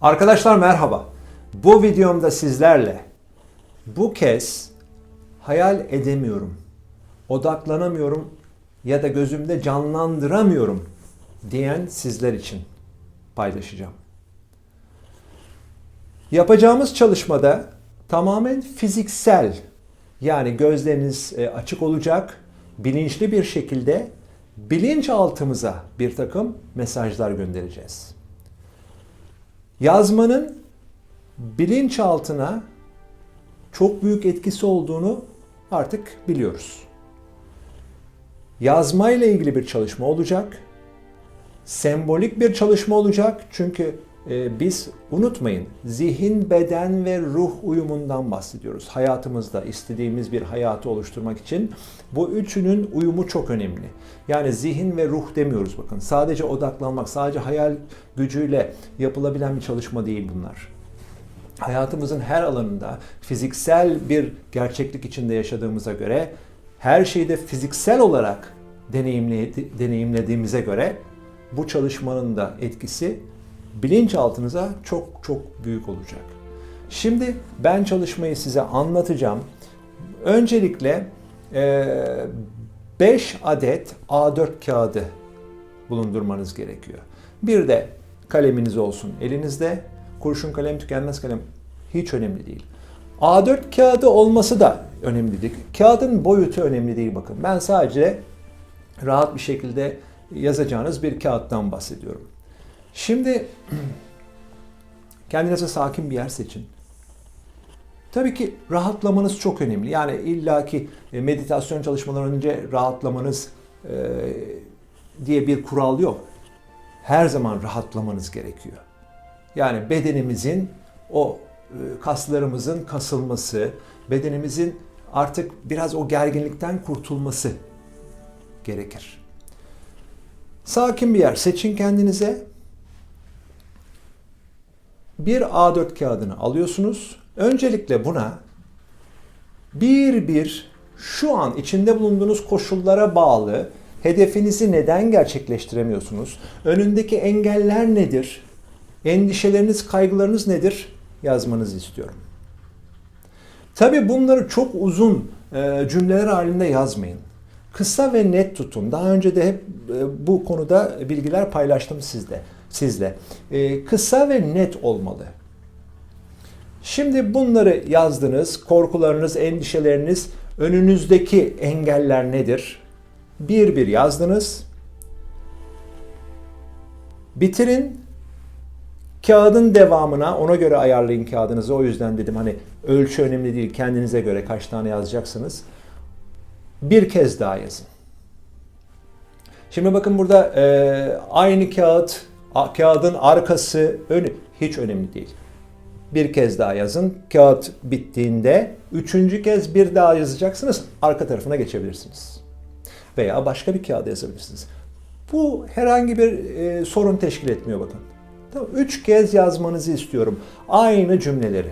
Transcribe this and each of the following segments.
Arkadaşlar merhaba. Bu videomda sizlerle bu kez hayal edemiyorum, odaklanamıyorum ya da gözümde canlandıramıyorum diyen sizler için paylaşacağım. Yapacağımız çalışmada tamamen fiziksel yani gözleriniz e, açık olacak, bilinçli bir şekilde bilinçaltımıza bir takım mesajlar göndereceğiz. Yazmanın bilinçaltına çok büyük etkisi olduğunu artık biliyoruz. Yazma ile ilgili bir çalışma olacak. Sembolik bir çalışma olacak. Çünkü biz unutmayın zihin, beden ve ruh uyumundan bahsediyoruz. Hayatımızda istediğimiz bir hayatı oluşturmak için bu üçünün uyumu çok önemli. Yani zihin ve ruh demiyoruz bakın. Sadece odaklanmak, sadece hayal gücüyle yapılabilen bir çalışma değil bunlar hayatımızın her alanında fiziksel bir gerçeklik içinde yaşadığımıza göre her şeyi de fiziksel olarak deneyimledi- deneyimlediğimize göre bu çalışmanın da etkisi bilinçaltınıza çok çok büyük olacak. Şimdi ben çalışmayı size anlatacağım. Öncelikle 5 adet A4 kağıdı bulundurmanız gerekiyor. Bir de kaleminiz olsun elinizde. Kurşun kalem, tükenmez kalem hiç önemli değil. A4 kağıdı olması da önemli değil. Kağıdın boyutu önemli değil bakın. Ben sadece rahat bir şekilde yazacağınız bir kağıttan bahsediyorum. Şimdi kendinize sakin bir yer seçin. Tabii ki rahatlamanız çok önemli. Yani illaki e, meditasyon çalışmalarından önce rahatlamanız e, diye bir kural yok. Her zaman rahatlamanız gerekiyor. Yani bedenimizin o e, kaslarımızın kasılması, bedenimizin artık biraz o gerginlikten kurtulması gerekir. Sakin bir yer seçin kendinize. Bir A4 kağıdını alıyorsunuz. Öncelikle buna bir bir şu an içinde bulunduğunuz koşullara bağlı hedefinizi neden gerçekleştiremiyorsunuz? Önündeki engeller nedir? Endişeleriniz, kaygılarınız nedir? Yazmanızı istiyorum. Tabii bunları çok uzun e, cümleler halinde yazmayın. Kısa ve net tutun. Daha önce de hep e, bu konuda bilgiler paylaştım sizde, sizle. E, kısa ve net olmalı. Şimdi bunları yazdınız. Korkularınız, endişeleriniz, önünüzdeki engeller nedir? Bir bir yazdınız. Bitirin. Kağıdın devamına ona göre ayarlayın kağıdınızı. O yüzden dedim hani ölçü önemli değil. Kendinize göre kaç tane yazacaksınız. Bir kez daha yazın. Şimdi bakın burada e, aynı kağıt, kağıdın arkası, önü hiç önemli değil. Bir kez daha yazın. Kağıt bittiğinde üçüncü kez bir daha yazacaksınız. Arka tarafına geçebilirsiniz. Veya başka bir kağıda yazabilirsiniz. Bu herhangi bir e, sorun teşkil etmiyor bakın. Tamam, üç kez yazmanızı istiyorum. Aynı cümleleri.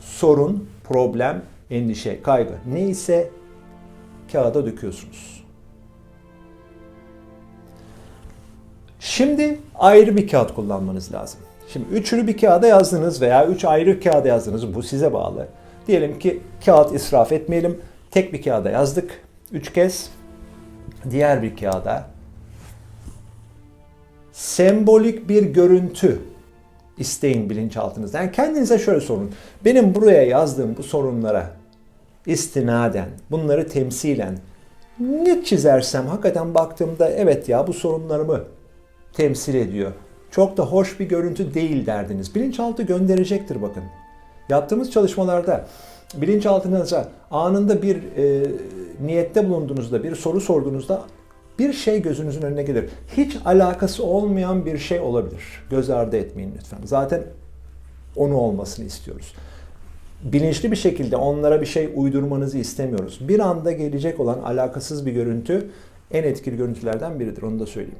Sorun, problem, endişe, kaygı neyse kağıda döküyorsunuz. Şimdi ayrı bir kağıt kullanmanız lazım. Şimdi üçünü bir kağıda yazdınız veya üç ayrı kağıda yazdınız. Bu size bağlı. Diyelim ki kağıt israf etmeyelim. Tek bir kağıda yazdık. Üç kez. Diğer bir kağıda sembolik bir görüntü isteyin bilinçaltınızda. Yani kendinize şöyle sorun. Benim buraya yazdığım bu sorunlara istinaden, bunları temsilen ne çizersem hakikaten baktığımda evet ya bu sorunlarımı temsil ediyor. Çok da hoş bir görüntü değil derdiniz. Bilinçaltı gönderecektir bakın. Yaptığımız çalışmalarda bilinçaltınıza anında bir e, niyette bulunduğunuzda, bir soru sorduğunuzda bir şey gözünüzün önüne gelir. Hiç alakası olmayan bir şey olabilir. Göz ardı etmeyin lütfen. Zaten onu olmasını istiyoruz. Bilinçli bir şekilde onlara bir şey uydurmanızı istemiyoruz. Bir anda gelecek olan alakasız bir görüntü en etkili görüntülerden biridir. Onu da söyleyeyim.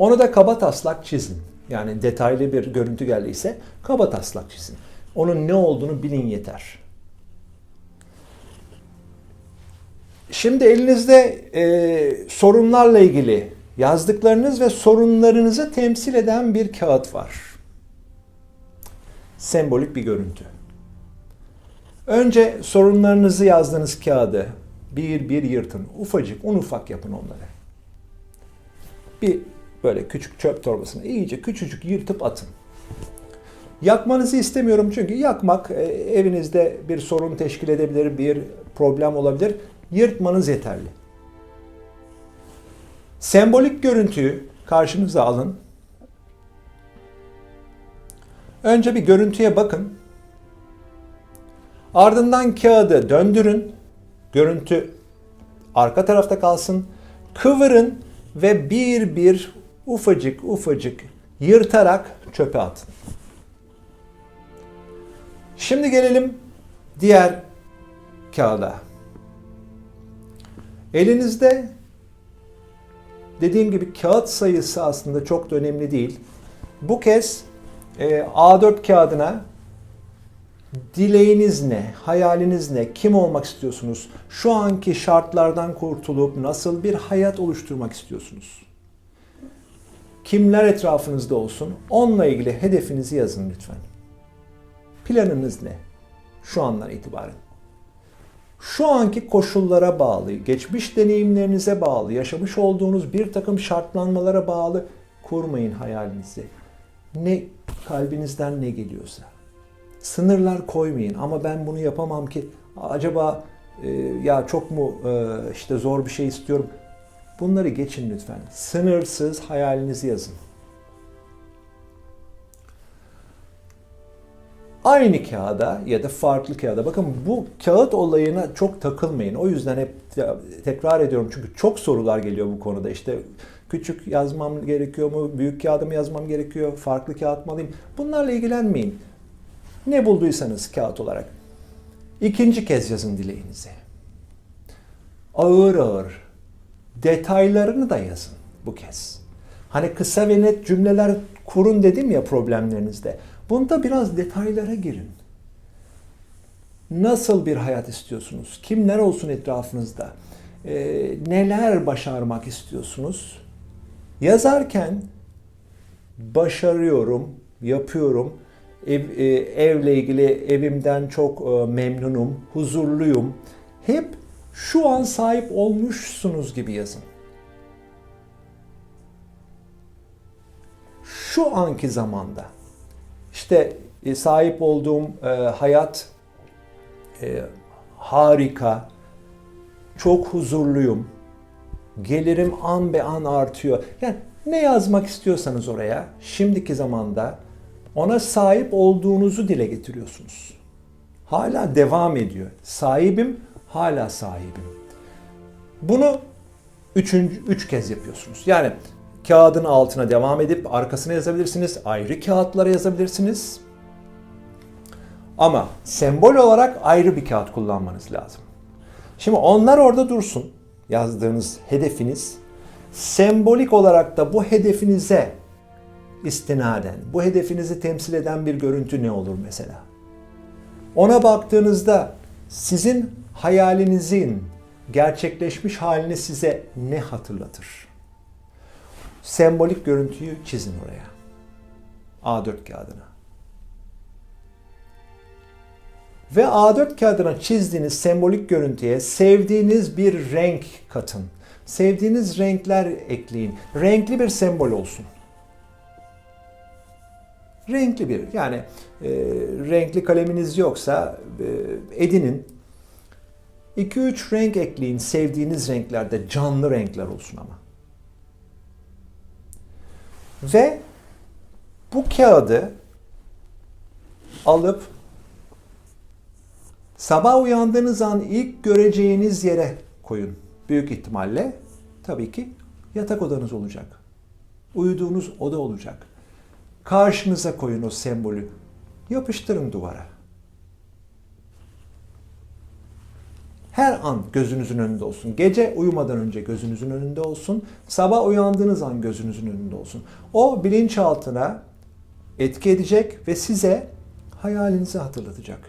Onu da kaba taslak çizin. Yani detaylı bir görüntü geldiyse kaba taslak çizin. Onun ne olduğunu bilin yeter. Şimdi elinizde e, sorunlarla ilgili yazdıklarınız ve sorunlarınızı temsil eden bir kağıt var. Sembolik bir görüntü. Önce sorunlarınızı yazdığınız kağıdı bir bir yırtın. Ufacık, un ufak yapın onları. Bir böyle küçük çöp torbasına iyice küçücük yırtıp atın. Yakmanızı istemiyorum çünkü yakmak e, evinizde bir sorun teşkil edebilir, bir problem olabilir. Yırtmanız yeterli. Sembolik görüntüyü karşınıza alın. Önce bir görüntüye bakın. Ardından kağıdı döndürün. Görüntü arka tarafta kalsın. Kıvırın ve bir bir ufacık ufacık yırtarak çöpe atın. Şimdi gelelim diğer kağıda. Elinizde dediğim gibi kağıt sayısı aslında çok da önemli değil. Bu kez e, A4 kağıdına dileğiniz ne, hayaliniz ne, kim olmak istiyorsunuz, şu anki şartlardan kurtulup nasıl bir hayat oluşturmak istiyorsunuz? Kimler etrafınızda olsun, onunla ilgili hedefinizi yazın lütfen. Planınız ne? Şu andan itibaren. Şu anki koşullara bağlı, geçmiş deneyimlerinize bağlı, yaşamış olduğunuz bir takım şartlanmalara bağlı kurmayın hayalinizi. Ne kalbinizden ne geliyorsa. Sınırlar koymayın ama ben bunu yapamam ki acaba e, ya çok mu e, işte zor bir şey istiyorum. Bunları geçin lütfen. Sınırsız hayalinizi yazın. Aynı kağıda ya da farklı kağıda. Bakın bu kağıt olayına çok takılmayın. O yüzden hep tekrar ediyorum çünkü çok sorular geliyor bu konuda. İşte küçük yazmam gerekiyor mu, büyük kağıda mı yazmam gerekiyor, farklı kağıt mı alayım? Bunlarla ilgilenmeyin. Ne bulduysanız kağıt olarak. İkinci kez yazın dileğinizi. Ağır ağır detaylarını da yazın bu kez. Hani kısa ve net cümleler kurun dedim ya problemlerinizde. Bunda biraz detaylara girin. Nasıl bir hayat istiyorsunuz? Kimler olsun etrafınızda? Ee, neler başarmak istiyorsunuz? Yazarken başarıyorum, yapıyorum, ev, e, evle ilgili evimden çok e, memnunum, huzurluyum. Hep şu an sahip olmuşsunuz gibi yazın. Şu anki zamanda işte e, sahip olduğum e, hayat e, harika, çok huzurluyum, gelirim an be an artıyor. Yani ne yazmak istiyorsanız oraya şimdiki zamanda ona sahip olduğunuzu dile getiriyorsunuz. Hala devam ediyor. Sahibim, hala sahibim. Bunu üçüncü, üç kez yapıyorsunuz. Yani kağıdın altına devam edip arkasına yazabilirsiniz. Ayrı kağıtlara yazabilirsiniz. Ama sembol olarak ayrı bir kağıt kullanmanız lazım. Şimdi onlar orada dursun. Yazdığınız hedefiniz. Sembolik olarak da bu hedefinize istinaden, bu hedefinizi temsil eden bir görüntü ne olur mesela? Ona baktığınızda sizin hayalinizin gerçekleşmiş halini size ne hatırlatır? Sembolik görüntüyü çizin oraya. A4 kağıdına. Ve A4 kağıdına çizdiğiniz sembolik görüntüye sevdiğiniz bir renk katın. Sevdiğiniz renkler ekleyin. Renkli bir sembol olsun. Renkli bir yani e, renkli kaleminiz yoksa e, edinin. 2-3 renk ekleyin sevdiğiniz renklerde canlı renkler olsun ama. Ve bu kağıdı alıp sabah uyandığınız an ilk göreceğiniz yere koyun. Büyük ihtimalle tabii ki yatak odanız olacak. Uyuduğunuz oda olacak. Karşınıza koyun o sembolü. Yapıştırın duvara. Her an gözünüzün önünde olsun. Gece uyumadan önce gözünüzün önünde olsun. Sabah uyandığınız an gözünüzün önünde olsun. O bilinçaltına etki edecek ve size hayalinizi hatırlatacak.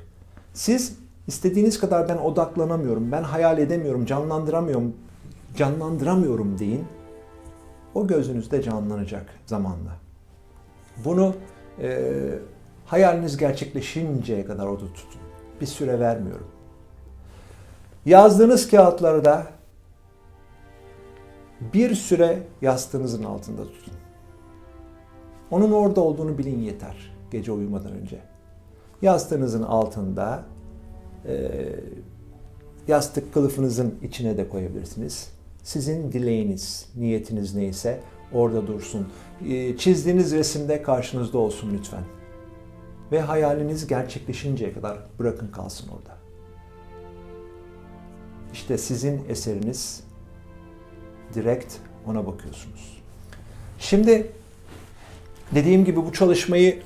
Siz istediğiniz kadar ben odaklanamıyorum, ben hayal edemiyorum, canlandıramıyorum, canlandıramıyorum deyin. o gözünüzde canlanacak zamanla. Bunu e, hayaliniz gerçekleşinceye kadar orada tutun. Bir süre vermiyorum. Yazdığınız kağıtlarda bir süre yastığınızın altında tutun. Onun orada olduğunu bilin yeter gece uyumadan önce. Yastığınızın altında e, yastık kılıfınızın içine de koyabilirsiniz. Sizin dileğiniz, niyetiniz neyse orada dursun. E, çizdiğiniz resimde karşınızda olsun lütfen. Ve hayaliniz gerçekleşinceye kadar bırakın kalsın orada. İşte sizin eseriniz direkt ona bakıyorsunuz. Şimdi dediğim gibi bu çalışmayı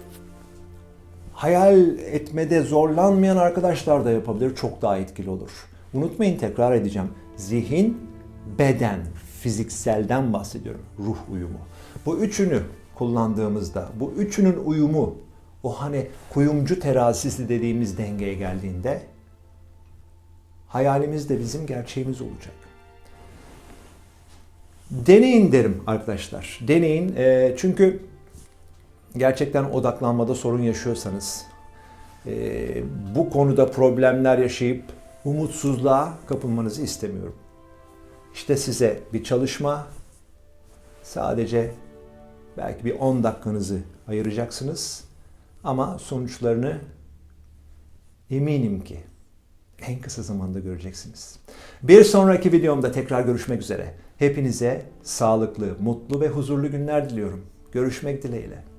hayal etmede zorlanmayan arkadaşlar da yapabilir. Çok daha etkili olur. Unutmayın tekrar edeceğim. Zihin, beden, fizikselden bahsediyorum. Ruh uyumu. Bu üçünü kullandığımızda, bu üçünün uyumu, o hani kuyumcu terazisi dediğimiz dengeye geldiğinde hayalimiz de bizim gerçeğimiz olacak. Deneyin derim arkadaşlar. Deneyin. Ee, çünkü gerçekten odaklanmada sorun yaşıyorsanız, e, bu konuda problemler yaşayıp umutsuzluğa kapılmanızı istemiyorum. İşte size bir çalışma, sadece belki bir 10 dakikanızı ayıracaksınız ama sonuçlarını eminim ki en kısa zamanda göreceksiniz. Bir sonraki videomda tekrar görüşmek üzere. Hepinize sağlıklı, mutlu ve huzurlu günler diliyorum. Görüşmek dileğiyle.